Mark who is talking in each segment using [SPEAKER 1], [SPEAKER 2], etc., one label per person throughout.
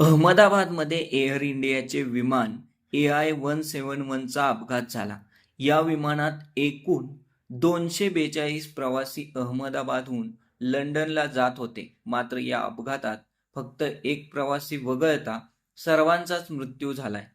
[SPEAKER 1] अहमदाबादमध्ये एअर इंडियाचे विमान ए आय वन सेवन वनचा अपघात झाला. या विमानात एकूण दोनशे बेचाळीस प्रवासी अहमदाबादहून लंडनला जात होते. मात्र या अपघातात फक्त एक प्रवासी वगळता सर्वांचाच मृत्यू झालाय.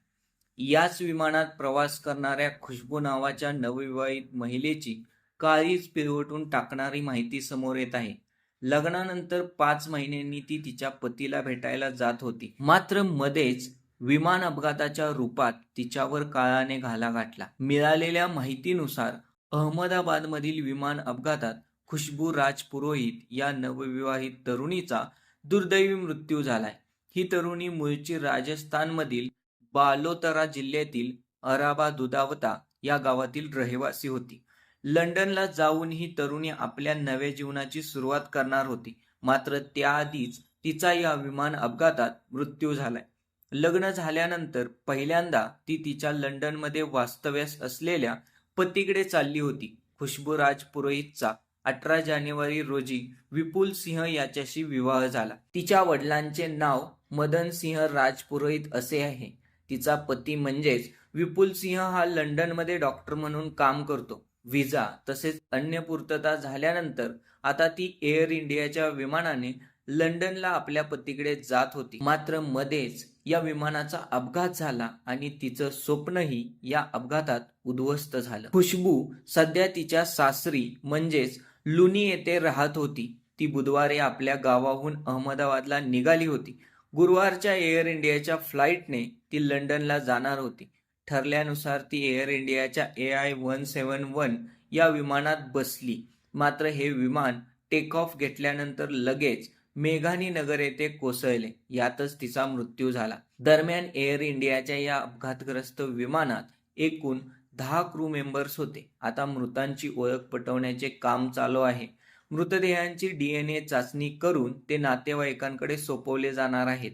[SPEAKER 1] याच विमानात प्रवास करणाऱ्या खुशबू नावाच्या नवविवाहित महिलेची काळीच पिरवटून टाकणारी माहिती समोर येत आहे. लग्नानंतर पाच महिन्यांनी ती तिच्या पतीला भेटायला जात होती. मात्र मध्येच विमान अपघाताच्या रूपात तिच्यावर काळाने घाला घातला. मिळालेल्या माहितीनुसार अहमदाबादमधील विमान अपघातात खुशबू राज पुरोहित या नवविवाहित तरुणीचा दुर्दैवी मृत्यू झालाय. ही तरुणी मूळची राजस्थानमधील बालोतरा जिल्ह्यातील अराबा दुदावता या गावातील रहिवासी होती. लंडनला जाऊन ही तरुणी आपल्या नव्या जीवनाची सुरुवात करणार होती. मात्र त्याआधीच तिचा या विमान अपघातात मृत्यू झालाय. लग्न झाल्यानंतर पहिल्यांदा ती तिच्या लंडनमध्ये वास्तव्यास असलेल्या पतीकडे चालली होती. खुशबूराज पुरोहितचा अठरा जानेवारी रोजी विपुल सिंह याच्याशी विवाह झाला. तिच्या वडिलांचे नाव मदन सिंह राज पुरोहित असे आहे. तिचा पती म्हणजेच विपुल सिंह हा लंडनमध्ये डॉक्टर म्हणून काम करतो. विजा तसेच अन्य पूर्तता झाल्यानंतर आता ती एअर इंडियाच्या विमानाने लंडनला आपल्या पतीकडे जात होती. मात्र मध्येच या विमानाचा अपघात झाला आणि तिचं स्वप्नही या अपघातात उद्ध्वस्त झालं. खुशबू सध्या तिच्या सासरी म्हणजेच लुनी येथे राहत होती. ती बुधवारी आपल्या गावाहून अहमदाबादला निघाली होती. गुरुवारच्या एअर इंडियाच्या फ्लाईटने ती लंडनला जाणार होती. ठरल्यानुसार ती एअर इंडियाच्या A I one seven one या विमानात बसली. मात्र हे विमान टेक ऑफ घेतल्यानंतर लगेच मेघानी नगर येथे कोसळले. यातच तिचा मृत्यू झाला. दरम्यान एअर इंडियाच्या या अपघातग्रस्त विमानात एकूण दहा क्रू मेंबर्स होते. आता मृतांची ओळख पटवण्याचे काम चालू आहे. मृतदेहांची डीएनए चाचणी करून ते नातेवाईकांकडे सोपवले जाणार आहेत.